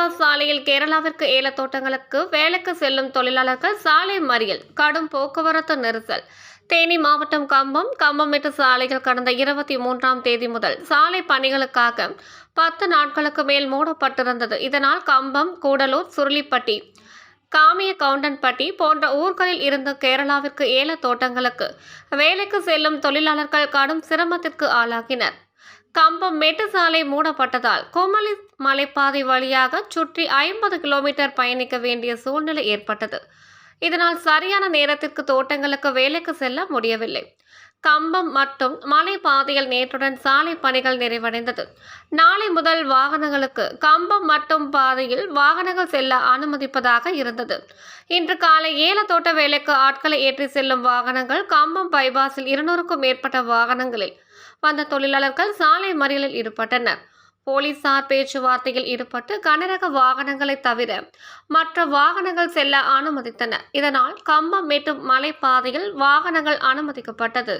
சாலையில் கேரளாவிற்கு ஏலத்தோட்டங்களுக்கு வேலைக்கு செல்லும் தொழிலாளர்கள் சாலை மறியல் கடும் போக்குவரத்து நெரிசல். தேனி மாவட்டம் கம்பம் கம்பமெட்டு சாலையில் கடந்த இருபத்தி மூன்றாம் தேதி முதல் சாலை பணிகளுக்காக பத்து நாட்களுக்கு மேல் மூடப்பட்டிருந்தது. இதனால் கம்பம் கூடலூர் சுருளிப்பட்டி காமிய கவுண்டன்பட்டி போன்ற ஊர்களில் இருந்து கேரளாவிற்கு ஏலத்தோட்டங்களுக்கு வேலைக்கு செல்லும் தொழிலாளர்கள் கடும் சிரமத்திற்கு ஆளாகினர். கம்பம் மேட்டு சாலை மூடப்பட்டதால் கோமலி மலைப்பாதை வழியாக சுற்றி ஐம்பது கிலோமீட்டர் பயணிக்க வேண்டிய சூழ்நிலை ஏற்பட்டது. இதனால் சரியான நேரத்திற்கு தோட்டங்களுக்கு வேலைக்கு செல்ல முடியவில்லை. கம்பம் மற்றும் மலைப்பாதையில் நேற்றுடன் சாலை பணிகள் நிறைவடைந்தது. நாளை முதல் வாகனங்களுக்கு கம்பம் மற்றும் பாதையில் வாகனங்கள் செல்ல அனுமதிப்பதாக இருந்தது. இன்று காலை ஏலத்தோட்ட வேலைக்கு ஆட்களை ஏற்றி செல்லும் வாகனங்கள் கம்பம் பைபாஸில் இருநூறுக்கும் மேற்பட்ட வாகனங்களில் வந்த தொழிலாளர்கள் சாலை மறியலில் ஈடுபட்டனர். போலீசார் பேச்சுவார்த்தையில் ஈடுபட்டு கனரக வாகனங்களை தவிர மற்ற வாகனங்கள் செல்ல அனுமதித்தனர். இதனால் கம்பம் மேட்டு மலைப்பாதையில் வாகனங்கள் அனுமதிக்கப்பட்டது.